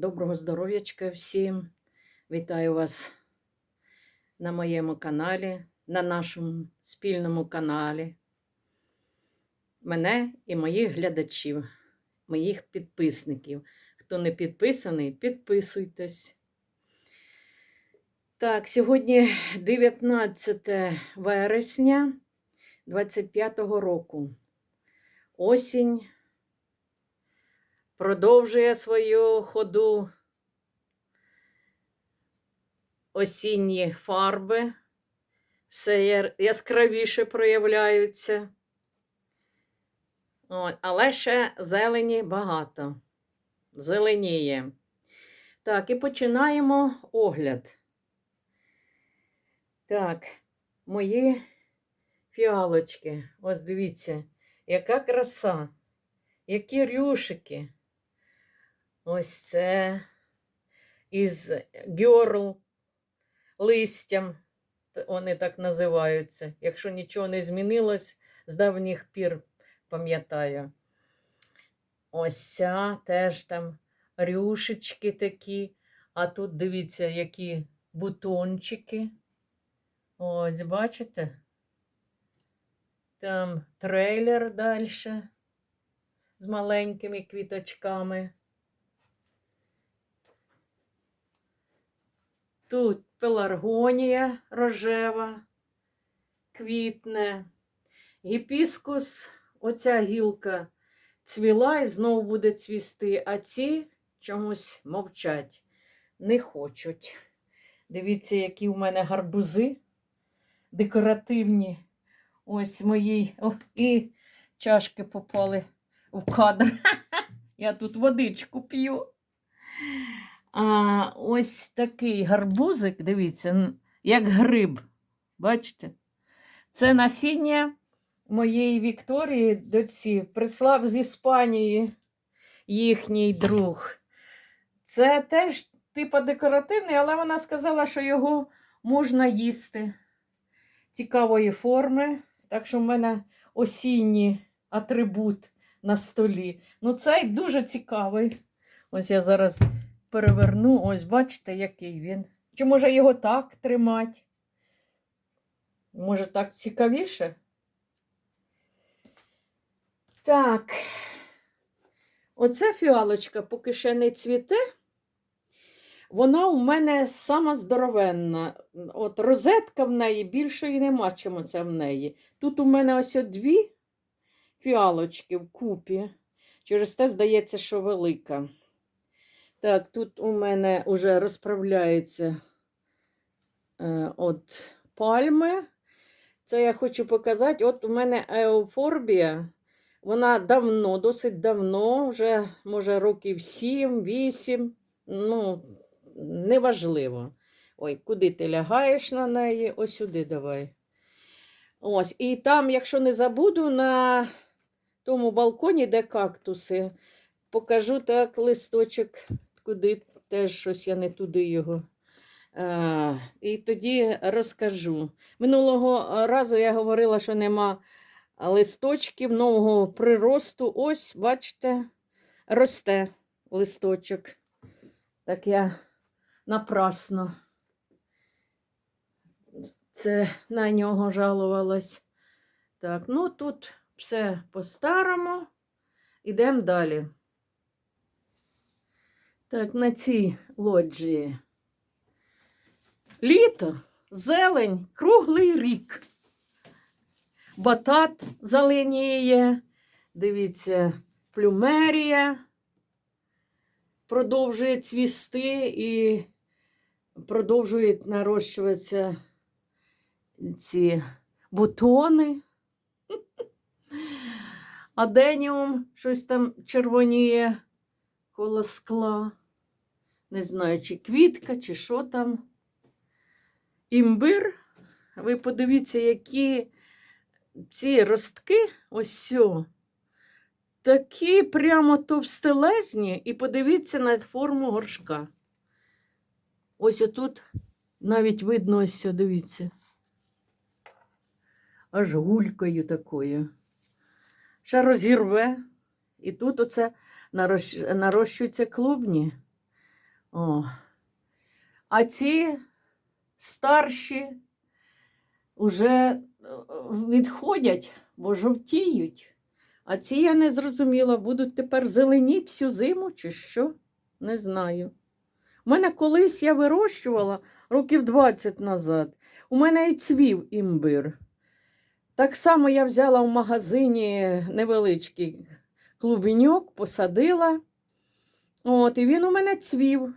Доброго здоров'ячка всім. Вітаю вас на моєму каналі, на нашому спільному каналі. Мене і моїх глядачів, моїх підписників. Хто не підписаний, підписуйтесь. Так, сьогодні 19 вересня 25-го року. Осінь продовжує свою ходу осінні фарби, все яскравіше проявляються. От, але ще зелені багато. Зеленіє. Так, і починаємо огляд. Так, мої фіалочки. Ось дивіться, яка краса, які рюшики. Ось це із гьорл листям. Вони так називаються. Якщо нічого не змінилось, з давніх пір пам'ятаю. Ось ця теж там рюшечки такі. А тут дивіться, які бутончики. Ось, бачите? Там трейлер далі з маленькими квіточками. Тут пеларгонія рожева, квітне. Гіпіскус, оця гілка цвіла і знову буде цвісти, а ці чомусь мовчать, не хочуть. Дивіться, які в мене гарбузи декоративні. Ось мої. О, і чашки попали в кадр. Я тут водичку п'ю. А ось такий гарбузик, дивіться, як гриб. Бачите? Це насіння моєї Вікторії доці прислав з Іспанії їхній друг. Це теж типу декоративний, але вона сказала, що його можна їсти цікавої форми. Так що в мене осінній атрибут на столі. Ну, цей дуже цікавий. Ось я зараз переверну. Ось бачите, який він. Чи може його так тримати? Може, так цікавіше? Так. Оця фіалочка поки ще не цвіте. Вона у мене сама здоровенна. От розетка в неї більшої нема, чим оця в неї. Тут у мене ось дві фіалочки в купі. Через те здається, що велика. Так, тут у мене вже розправляється е, от пальми. Це я хочу показати. От у мене еофорбія. Вона давно, досить давно, вже може років 7-8. Ну, неважливо. Ой, куди ти лягаєш на неї? Ось сюди давай. Ось, і там, якщо не забуду, на тому балконі, де кактуси, покажу так листочок, куди теж щось я не туди його. А, і тоді розкажу. Минулого разу я говорила, що нема листочків нового приросту. Ось, бачите, росте листочок. Так я напрасно це на нього жалувалась. Так, ну тут все по-старому. Ідемо далі. Так, на цій лоджії. Літо, зелень, круглий рік. Батат зеленіє. Дивіться, плюмерія продовжує цвісти і продовжують нарощуватися ці бутони. Аденіум щось там червоніє коло скла. Не знаю, чи квітка, чи що там. Імбир. Ви подивіться, які ці ростки, ось сьо, такі прямо товстелезні, і подивіться на форму горшка. Ось отут навіть видно ось сьо, дивіться. Аж гулькою такою. Ще розірве. І тут оце нарощ- нарощуються клубні. О. А ці старші вже е, відходять, бо жовтіють. А ці я не зрозуміла, будуть тепер зеленіть всю зиму чи що? Не знаю. У мене колись я вирощувала років 20 назад. У мене і цвів імбир. Так само я взяла в магазині невеличкий клубеньок, посадила. От, і він у мене цвів.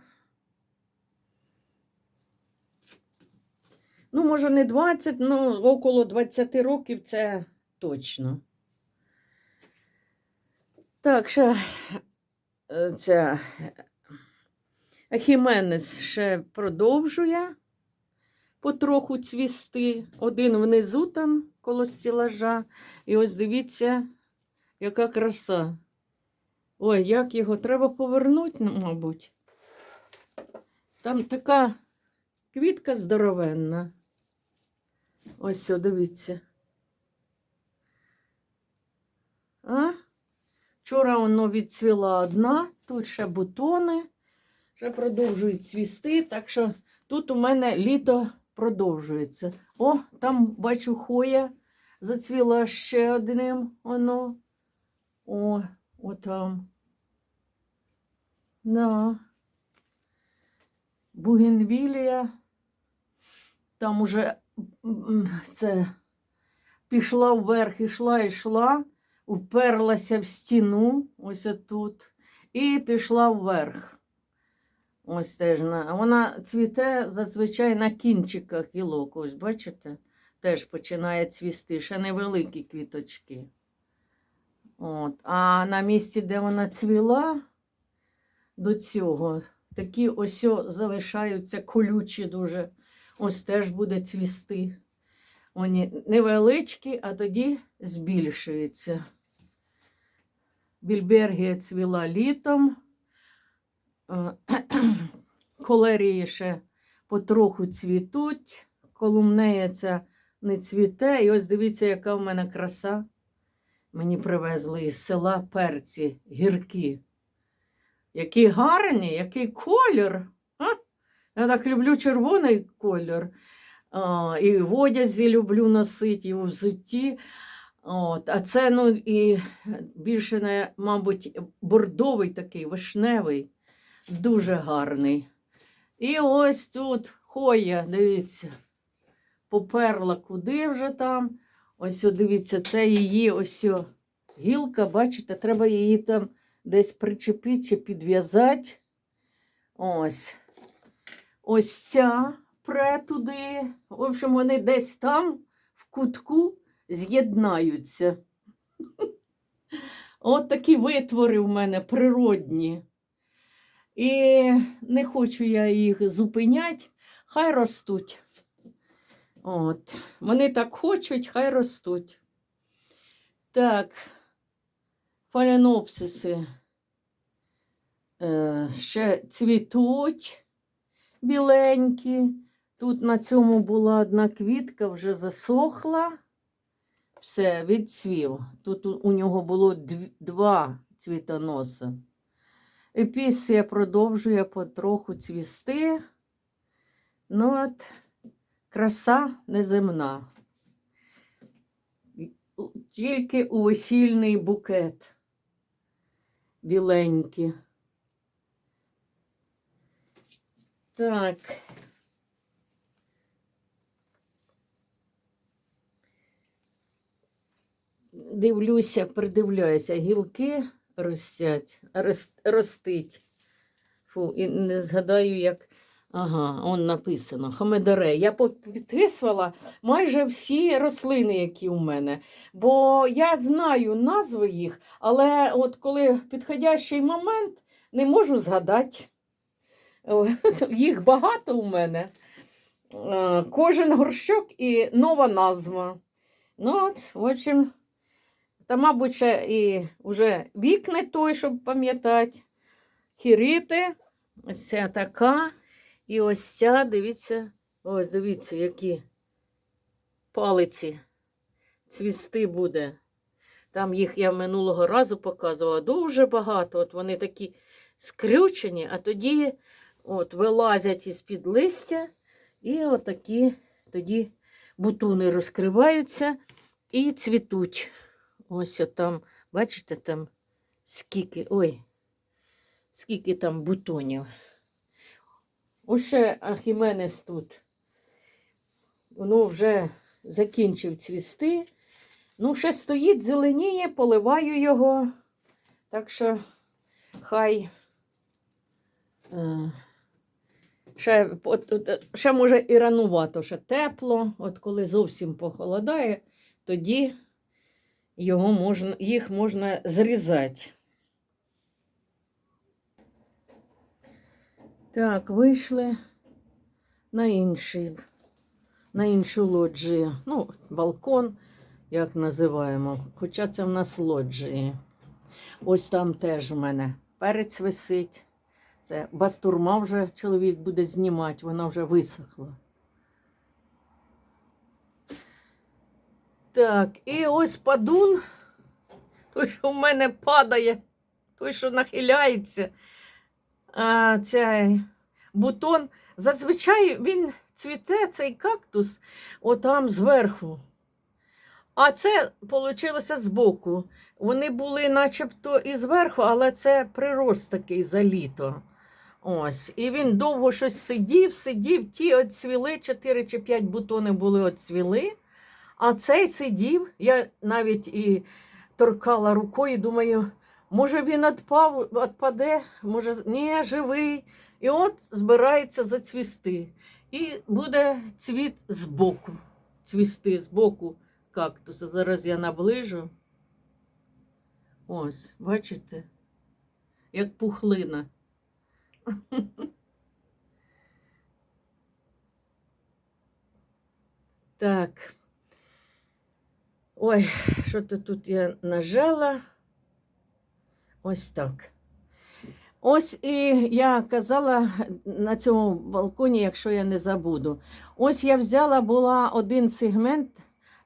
Ну, може, не 20, ну, около 20 років це точно. Так, ще е, ця Хіменес ще продовжує потроху цвісти. Один внизу там коло стілажа. І ось дивіться, яка краса. Ой, як його треба повернути, ну, мабуть. Там така квітка здоровенна. Ось, все, дивіться. А? Вчора воно відцвіла одна, тут ще бутони, ще продовжують цвісти, так що тут у мене літо продовжується. О, там бачу хоя зацвіла ще одним воно. О, отам. Да. Бугенвілія. Там уже це пішла вверх, ішла, йшла, уперлася в стіну, ось отут, і пішла вверх. Ось теж на. Вона цвіте зазвичай на кінчиках гілок. Ось, бачите? Теж починає цвісти, ще невеликі квіточки. От. А на місці, де вона цвіла до цього, такі ось залишаються колючі дуже. Ось теж буде цвісти. Вони невеличкі, а тоді збільшуються. Більбергія цвіла літом. Е, Колерії ще потроху цвітуть. Колумнея ця не цвіте. І ось дивіться, яка в мене краса. Мені привезли із села перці гіркі. Які гарні, який колір. Я так люблю червоний колір. І в одязі люблю носити, і в взутті. От. А це, ну, і більше, не, мабуть, бордовий такий, вишневий, дуже гарний. І ось тут хоя, дивіться, поперла куди вже там. Ось, дивіться, це її ось гілка, бачите, треба її там десь причепити чи підв'язати. Ось. Ось ця пре туди. В общем, вони десь там в кутку з'єднаються. От такі витвори в мене природні. І не хочу я їх зупиняти, хай ростуть. От. Вони так хочуть, хай ростуть. Так, фаленопсиси е, ще цвітуть біленькі. Тут на цьому була одна квітка, вже засохла. Все, відцвів. Тут у, нього було дв- два цвітоноси. Епісія продовжує потроху цвісти. Ну от, краса неземна. І- Тільки у весільний букет. Біленький. Так. Дивлюся, придивляюся, гілки ростять, рост, ростить. Фу, і не згадаю, як. Ага, он написано Хомедоре. Я підписувала майже всі рослини, які у мене. Бо я знаю назви їх, але от коли підходящий момент, не можу згадати. Їх багато у мене. Е, Кожен горщок і нова назва. Ну, от, в общем, та, мабуть, ще і вже вік не той, щоб пам'ятати. Хірити. Ось ця така. І ось ця, дивіться, ось дивіться, які палиці. Цвісти буде. Там їх я минулого разу показувала дуже багато. От вони такі скрючені, а тоді от, вилазять із-під листя, і отакі тоді бутони розкриваються і цвітуть. Ось там, бачите, там скільки, ой, скільки там бутонів. Уше Ахіменес тут. Воно вже закінчив цвісти. Ну, ще стоїть, зеленіє, поливаю його. Так що хай. Е, ще, от, от, ще може і ранувато, ще тепло. От коли зовсім похолодає, тоді його можна, їх можна зрізати. Так, вийшли на інший, на іншу лоджію. Ну, балкон, як називаємо. Хоча це в нас лоджії. Ось там теж в мене перець висить. Це бастурма вже чоловік буде знімати, вона вже висохла. Так, і ось падун, той, що в мене падає, той, що нахиляється. А, цей бутон. Зазвичай він цвіте, цей кактус, отам зверху. А це вийшло збоку. Вони були начебто і зверху, але це прирост такий за літо. Ось. І він довго щось сидів, сидів, ті оцвіли, 4 чи 5 бутони були оцвіли. А цей сидів, я навіть і торкала рукою, думаю, може він відпав, відпаде, може, ні, живий. І от збирається зацвісти. І буде цвіт збоку, цвісти збоку кактуса. Зараз я наближу. Ось, бачите? Як пухлина. Так. Ой, що то тут я нажала? Ось так. Ось і я казала на цьому балконі, якщо я не забуду. Ось я взяла була один сегмент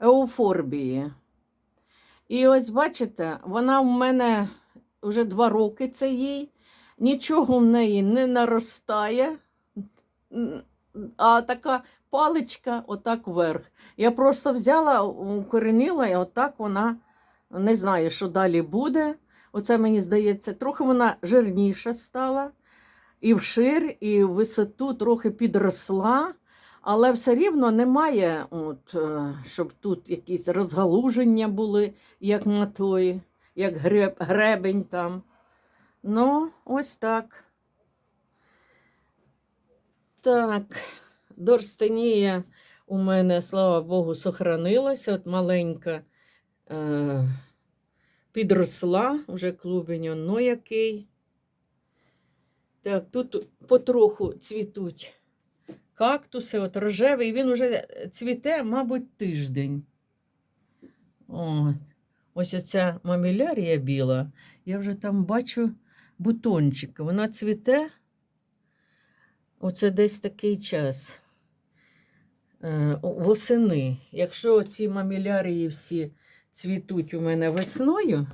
еуфорбії. І ось бачите, вона в мене вже два роки це їй, нічого в неї не наростає, а така паличка отак вверх. Я просто взяла, укоренила, і отак вона не знаю, що далі буде. Оце мені здається, трохи вона жирніша стала, і вшир, і в висоту трохи підросла, але все рівно немає, от, е, щоб тут якісь розгалуження були, як на той, як греб, гребень там. Ну, ось так. Так, Дорстенія у мене, слава Богу, сохранилася. От маленька е, підросла, вже клубень, ну який. Так, тут потроху цвітуть кактуси, от рожевий, він вже цвіте, мабуть, тиждень. От. Ось оця мамілярія біла, я вже там бачу бутончики. Вона цвіте. Оце десь такий час. Е, восени. Якщо ці мамілярії всі цвітуть у мене весною,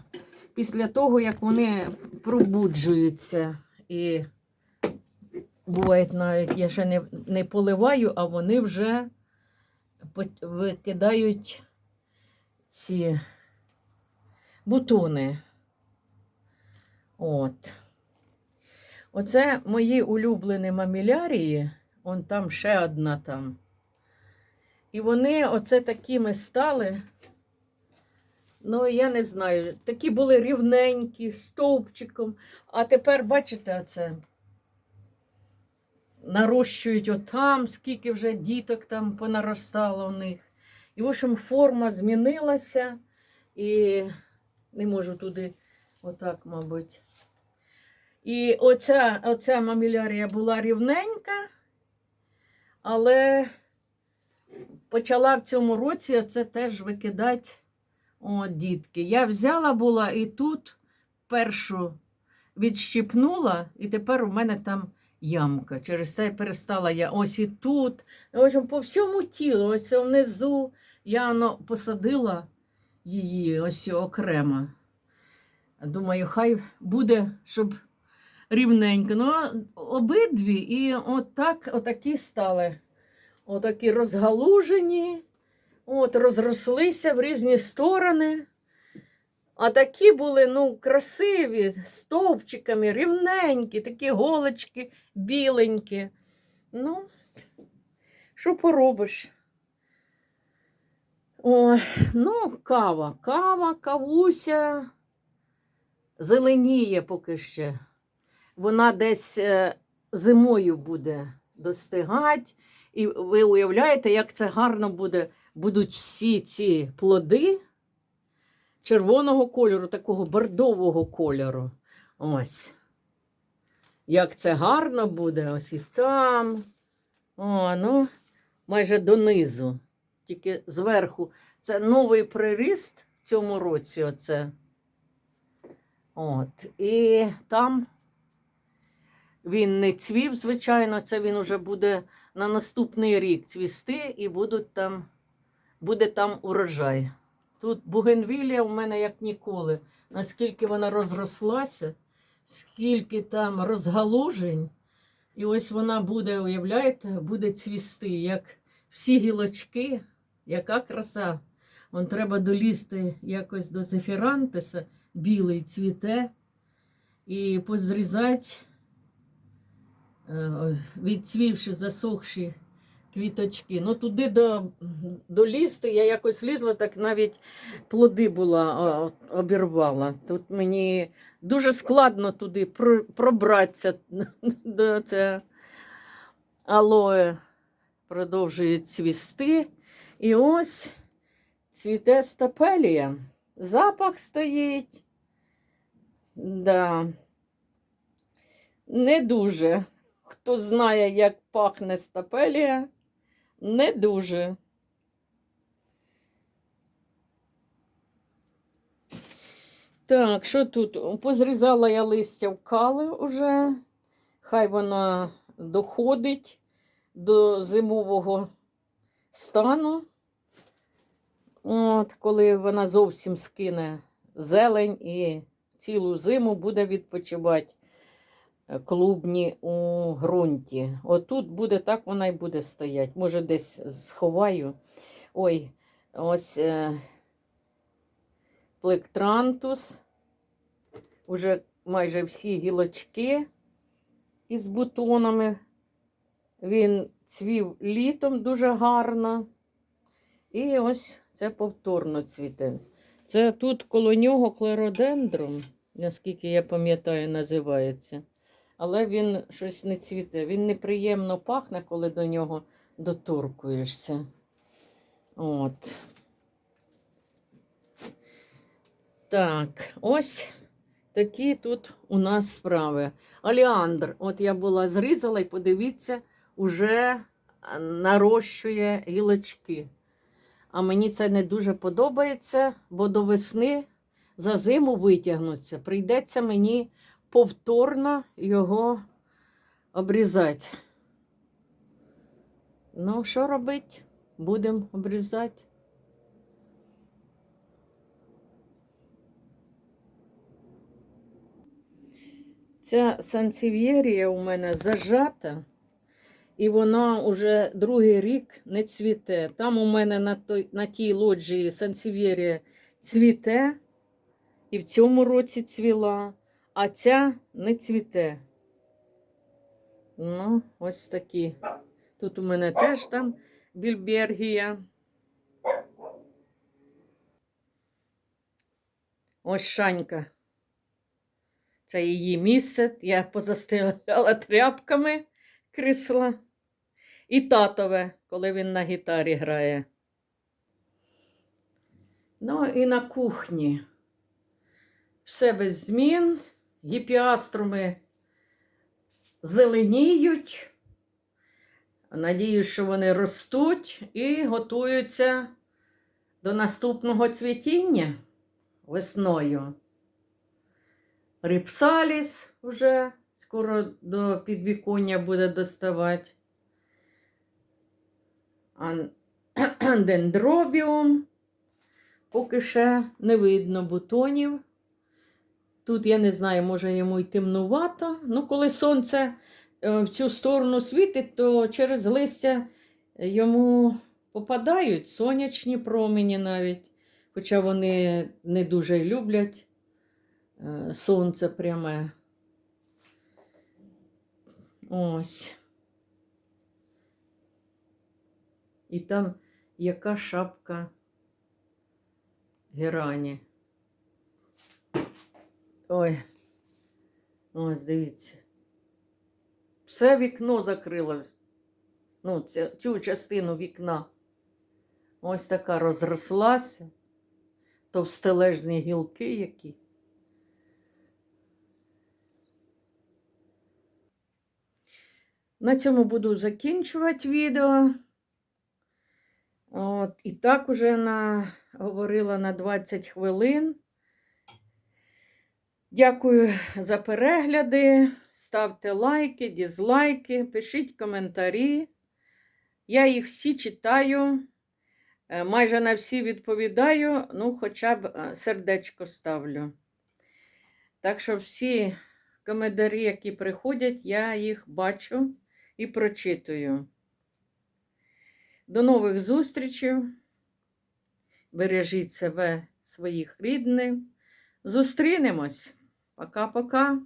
після того, як вони пробуджуються і буває навіть, я ще не, не поливаю, а вони вже викидають ці бутони. От. Оце мої улюблені мамілярії. Он там ще одна там. І вони оце такими стали. Ну, я не знаю, такі були рівненькі, стовпчиком. А тепер, бачите, оце нарощують отам, скільки вже діток там понаростало у них. І, в общем, форма змінилася. І не можу туди, отак, мабуть. І оця, оця мамілярія була рівненька, але почала в цьому році це теж викидати о, дітки. Я взяла була і тут першу відщипнула, і тепер у мене там ямка. Через те перестала я ось і тут. Общем, по всьому тілу, ось внизу я воно посадила її ось окремо. Думаю, хай буде, щоб рівненько. Ну, обидві і отак, отакі стали. Отакі розгалужені, от, розрослися в різні сторони. А такі були ну, красиві, стовпчиками, рівненькі, такі голочки біленькі. Ну, що поробиш? О, ну, кава, кава, кавуся зеленіє поки ще. Вона десь е, зимою буде достигати. І ви уявляєте, як це гарно буде, будуть всі ці плоди червоного кольору, такого бордового кольору. Ось. Як це гарно буде, ось і там. О, ну, майже донизу. Тільки зверху. Це новий приріст в цьому році. Оце. От. І там він не цвів, звичайно, це він уже буде на наступний рік цвісти і будуть там, буде там урожай. Тут бугенвілія у мене як ніколи. Наскільки вона розрослася, скільки там розгалужень. І ось вона буде, уявляєте, буде цвісти, як всі гілочки, яка краса. Вон треба долізти якось до зефірантеса, білий цвіте, і позрізати, е, відцвівши, засохші квіточки. Ну, туди до, долізти, я якось лізла, так навіть плоди була, обірвала. Тут мені дуже складно туди пробратися до це алоє продовжує цвісти. І ось цвіте стапелія. Запах стоїть. Да. Не дуже. Хто знає, як пахне стапелія, не дуже. Так, що тут? Позрізала я листя в кали уже. Хай вона доходить до зимового стану. От, коли вона зовсім скине зелень і цілу зиму буде відпочивати клубні у ґрунті. Отут буде так, вона й буде стояти. Може, десь сховаю. Ой, ось е, плектрантус. Уже майже всі гілочки із бутонами. Він цвів літом дуже гарно. І ось це повторно цвіте. Це тут коло нього клеродендрум, наскільки я пам'ятаю, називається. Але він щось не цвіте. Він неприємно пахне, коли до нього доторкуєшся. От. Так, ось такі тут у нас справи. Оліандр, от я була зрізала і подивіться, уже нарощує гілочки. А мені це не дуже подобається, бо до весни за зиму витягнуться. Прийдеться мені повторно його обрізати. Ну, що робити? Будемо обрізати. Ця сансів'єрія у мене зажата, і вона уже другий рік не цвіте. Там у мене на, той, на тій лоджії сансів'єрія цвіте, і в цьому році цвіла, а ця не цвіте. Ну, ось такі. Тут у мене теж там більбергія. Ось шанька. Це її місце. Я позастеляла тряпками крісла. І татове, коли він на гітарі грає. Ну і на кухні. Все без змін. Гіпіаструми зеленіють. Надіюсь, що вони ростуть і готуються до наступного цвітіння весною. Рипсаліс вже скоро до підвіконня буде доставати. Дендробіум. Поки ще не видно бутонів. Тут я не знаю, може йому й темнувато. Ну, коли сонце е, в цю сторону світить, то через листя йому попадають сонячні промені навіть. Хоча вони не дуже люблять е, сонце пряме. Ось. І там яка шапка герані. Ой. Ось, дивіться. Все вікно закрило. Ну, цю, цю частину вікна. Ось така розрослася. Товстележні гілки які. На цьому буду закінчувати відео. От, і так уже на, говорила на 20 хвилин. Дякую за перегляди. Ставте лайки, дізлайки, пишіть коментарі. Я їх всі читаю, е, майже на всі відповідаю, ну, хоча б е, сердечко ставлю. Так що всі коментарі, які приходять, я їх бачу і прочитую. До нових зустрічей. Бережіть себе, своїх рідних. Зустрінемось. Пока-пока.